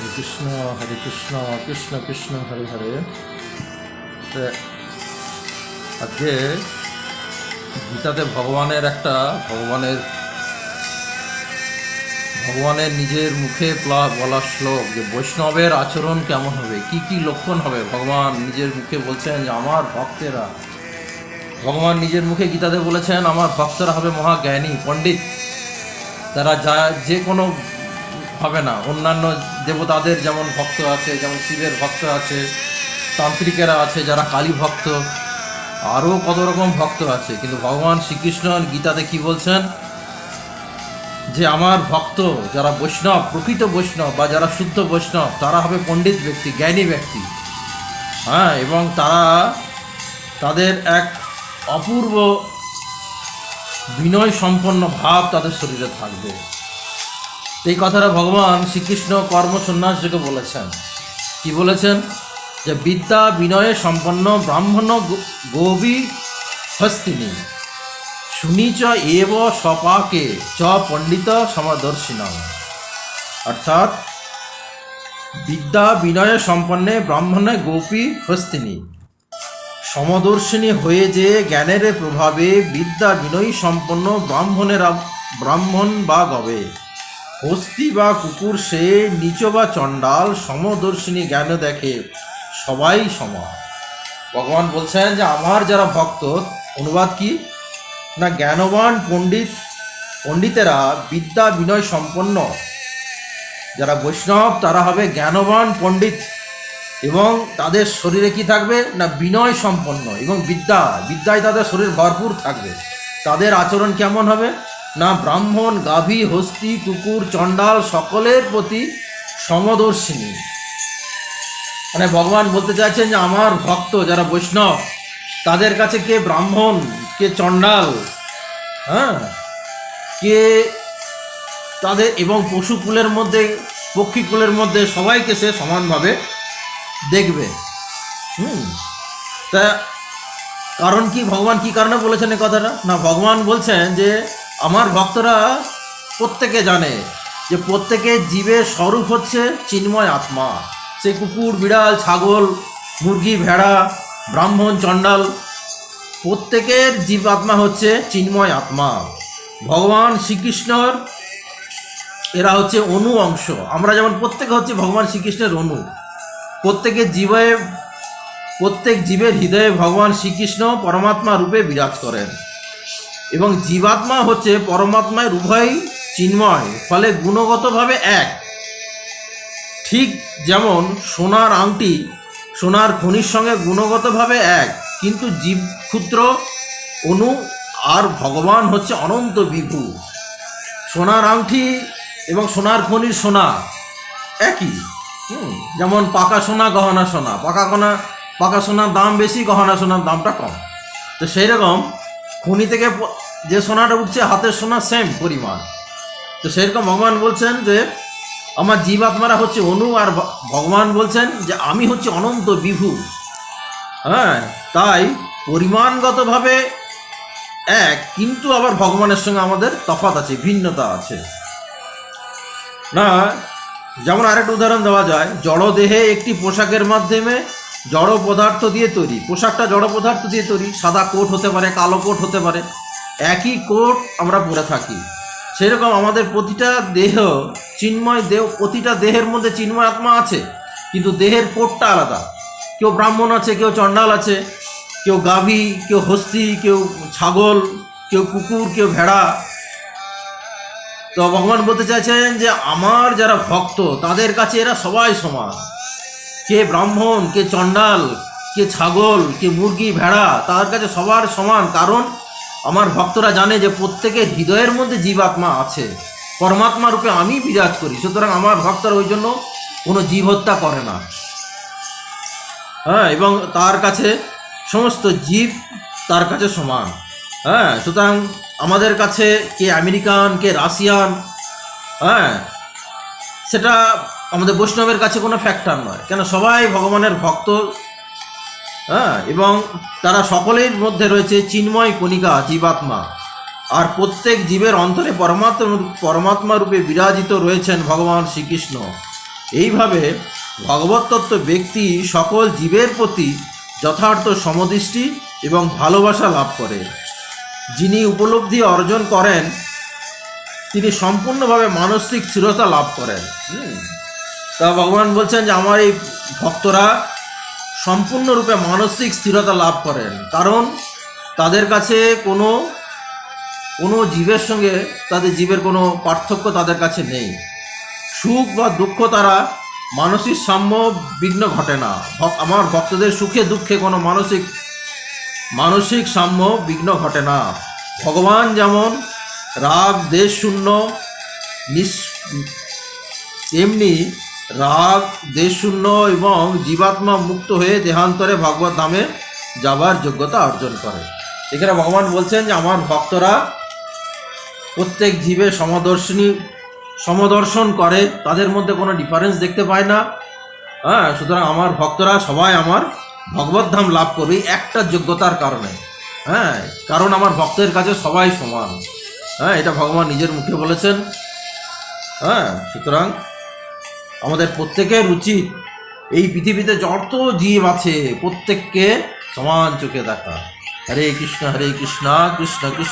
হরে কৃষ্ণ হরে কৃষ্ণ কৃষ্ণ কৃষ্ণ হরে হরে আজকে গীতাতে ভগবানের একটা, ভগবানের ভগবানের নিজের মুখে প্লা- বলা শ্লোক যে বৈষ্ণবের আচরণ কেমন হবে? কি কি লক্ষণ হবে? ভগবান নিজের মুখে বলছেন যে আমার ভক্তেরা, ভগবান নিজের মুখে গীতাতে বলেছেন, আমার ভক্তরা হবে মহাজ্ঞানী, পণ্ডিত। তারা যা, যে কোনো হবে না। অন্যান্য দেবতাদের যেমন ভক্ত আছে, যেমন শিবের ভক্ত আছে, তান্ত্রিকেরা আছে, যারা কালী ভক্ত, আরও কত রকম ভক্ত আছে। কিন্তু ভগবান শ্রীকৃষ্ণ গীতাতে কি বলছেন? যে আমার ভক্ত, যারা বৈষ্ণব, প্রকৃত বৈষ্ণব বা যারা শুদ্ধ বৈষ্ণব, তারা হবে পণ্ডিত ব্যক্তি, জ্ঞানী ব্যক্তি। হ্যাঁ এবং তারা তাদের এক অপূর্ব বিনয় সম্পন্ন ভাব তাদের শরীরে থাকবে। এই কথাটা ভগবান শ্রীকৃষ্ণ কর্ম সন্ন্যাসযোগে বলেছেন। কি বলেছেন? যে বিদ্যা বিনয়ে সম্পন্ন ব্রাহ্মণ গোবী হস্তিনী। শুনিচ এব সপাকে চ পণ্ডিত সমদর্শিনাম। অর্থাৎ, বিদ্যা বিনয়ে সম্পন্নে ব্রাহ্মণে গোপী হস্তিনী। সমদর্শিনী হয়ে যে জ্ঞানের প্রভাবে বিদ্যা বিনয়ী সম্পন্ন ব্রাহ্মণেরা ব্রাহ্মণ বা গবে। হস্তি বা কুকুর, সে নিচ বা চণ্ডাল, সমদর্শিনী জ্ঞান দেখে, সবাই সমান। ভগবান বলছেন যে, আমার যারা ভক্ত, অনুবাদ কি? না, জ্ঞানবান পণ্ডিত, পণ্ডিতেরা বিদ্যা বিনয় সম্পন্ন। যারা বৈষ্ণব, তারা হবে জ্ঞানবান পণ্ডিত। এবং তাদের শরীরে কি থাকবে? না, বিনয় সম্পন্ন। এবং বিদ্যা, বিদ্যায় তাদের শরীর ভরপুর থাকবে। তাদের আচরণ কেমন হবে? না ব্রাহ্মণ, গাভী, হস্তি, কুকুর, চণ্ডাল সকলের প্রতি সমদর্শিনী। মানে ভগবান বলতে চাইছেন যে আমার ভক্ত যারা বৈষ্ণব, তাদের কাছে কে ব্রাহ্মণ, কে চণ্ডাল হ্যাঁ? কে তাদের এবং পশুকুলের মধ্যে পক্ষীকুলের মধ্যে সবাইকে সে সমানভাবে দেখবে। হুম? তা কারণ কি? ভগবান কি কারণে বলেছেন এই কথাটা? না, ভগবান বলছেন যে আমার ভক্তরা প্রত্যেকে জানে যে প্রত্যেকের জীবের স্বরূপ হচ্ছে চিন্ময় আত্মা। সে কুকুর, বিড়াল, ছাগল, মুরগি, ভেড়া, ব্রাহ্মণ, চণ্ডাল, প্রত্যেকের জীব আত্মা হচ্ছে চিন্ময় আত্মা। ভগবান শ্রীকৃষ্ণর, এরা হচ্ছে অনু অংশ। আমরা যেমন প্রত্যেকে হচ্ছে ভগবান শ্রীকৃষ্ণের অনু। প্রত্যেকের জীবে, প্রত্যেক জীবের হৃদয়ে ভগবান শ্রীকৃষ্ণ পরমাত্মা রূপে বিরাজ করেন। এবং জীবাত্মা হচ্ছে পরমাত্মায় উভয়ই চিন্ময়, ফলে গুণগতভাবে এক। ঠিক যেমন সোনার আংটি সোনার খনির সঙ্গে গুণগতভাবে এক, কিন্তু জীব ক্ষুদ্র অনু আর ভগবান হচ্ছে অনন্ত বিভু। সোনার আংটি এবং সোনার খনির সোনা একই। যেমন পাকা সোনা, গহনা সোনা। পাকা কোনা পাকা সোনার দাম বেশি, গহনা সোনার দামটা কম। তো সেই রকম খনি থেকে যে সোনাটা উঠছে, হাতের সোনা সেম পরিমাণ। তো সেরকম ভগবান বলছেন যে, আমার জীবাত্মারা হচ্ছে অনু, আর ভগবান বলছেন যে, আমি হচ্ছে অনন্ত বিভু। হ্যাঁ তাই পরিমাণগতভাবে এক, কিন্তু আবার ভগবানের সঙ্গে আমাদের তফাৎ আছে, ভিন্নতা আছে। না, যেমন আরেকটা উদাহরণ দেওয়া যায় জড় দেহে একটি পোশাকের মাধ্যমে জড় পদার্থ দিয়ে তৈরি। পোশাকটা জড় পদার্থ দিয়ে তৈরি। সাদা কোট হতে পারে, কালো কোট হতে পারে। একই কোট আমরা পরে থাকি। সেরকম আমাদের প্রতিটা দেহ, চিন্ময় দেহ, প্রতিটা দেহের মধ্যে চিন্ময় আত্মা আছে, কিন্তু দেহের কোটটা আলাদা। কেউ ব্রাহ্মণ আছে, কেউ চণ্ডাল আছে, কেউ গাভী, কেউ হস্তি, কেউ ছাগল, কেউ কুকুর, কেউ ভেড়া। তো ভগবান বলতে চাইছেন যে, আমার যারা ভক্ত, তাদের কাছে এরা সবাই সমান। কে ব্রাহ্মণ, কে চণ্ডাল, কে ছাগল, কে মুরগি, ভেড়া, তার কাছে সবার সমান, কারণ আমার ভক্তরা জানে যে প্রত্যেকের হৃদয়ের মধ্যে জীবাত্মা আছে। পরমাত্মা রূপে আমি বিরাজ করি, সুতরাং আমার ভক্তরা ওই জন্য কোনো জীব হত্যা করে না। হ্যাঁ এবং তার কাছে সমস্ত জীব তার কাছে সমান। হ্যাঁ সুতরাং আমাদের কাছে কে আমেরিকান, কে রাশিয়ান হ্যাঁ সেটা আমাদের বৈষ্ণবের কাছে কোনো ফ্যাক্টর নয়। কেন? সবাই ভগবানের ভক্ত। হ্যাঁ? এবং তারা সকলের মধ্যে রয়েছে চিন্ময় কণিকা, জীবাত্মা। আর প্রত্যেক জীবের অন্তরে পরমাত্মা পরমাত্মা রূপে বিরাজিত রয়েছেন ভগবান শ্রীকৃষ্ণ। এইভাবে ভগবতত্ত্ব ব্যক্তি সকল জীবের প্রতি যথার্থ সমদৃষ্টি এবং ভালোবাসা লাভ করে। যিনি উপলব্ধি অর্জন করেন, তিনি সম্পূর্ণভাবে মানসিক স্থিরতা লাভ করেন। তা ভগবান বলছেন যে আমার এই ভক্তরা সম্পূর্ণরূপে মানসিক স্থিরতা লাভ করেন। কারণ তাদের কাছে কোনো কোনো জীবের সঙ্গে, তাদের জীবের কোনো পার্থক্য তাদের কাছে নেই। সুখ বা দুঃখ তারা মানসিক সাম্য বিঘ্ন ঘটে না। আমার ভক্তদের সুখে দুঃখে কোনো মানসিক মানসিক সাম্য বিঘ্ন ঘটে না। ভগবান যেমন রাগ, দেশ শূন্য, নিস তেমনি রাগ, দেশশূন্য এবং জীবাত্মা মুক্ত হয়ে দেহান্তরে ভগবত ধামে যাবার যোগ্যতা অর্জন করে। এখানে ভগবান বলছেন যে, আমার ভক্তরা প্রত্যেক জীবের সমদর্শনী, সমদর্শন করে, তাদের মধ্যে কোনো ডিফারেন্স দেখতে পায় না। হ্যাঁ সুতরাং আমার ভক্তরা সবাই আমার ভগবত ধাম লাভ করবে একটা যোগ্যতার কারণে। হ্যাঁ কারণ আমার ভক্তের কাছে সবাই সমান। হ্যাঁ এটা ভগবান নিজের মুখে বলেছেন। হ্যাঁ সুতরাং আমাদের প্রত্যেকের উচিত এই পৃথিবীতে যত জীব আছে, প্রত্যেককে সমান চোখে দেখা। হরে কৃষ্ণ হরে কৃষ্ণ কৃষ্ণ কৃষ্ণ।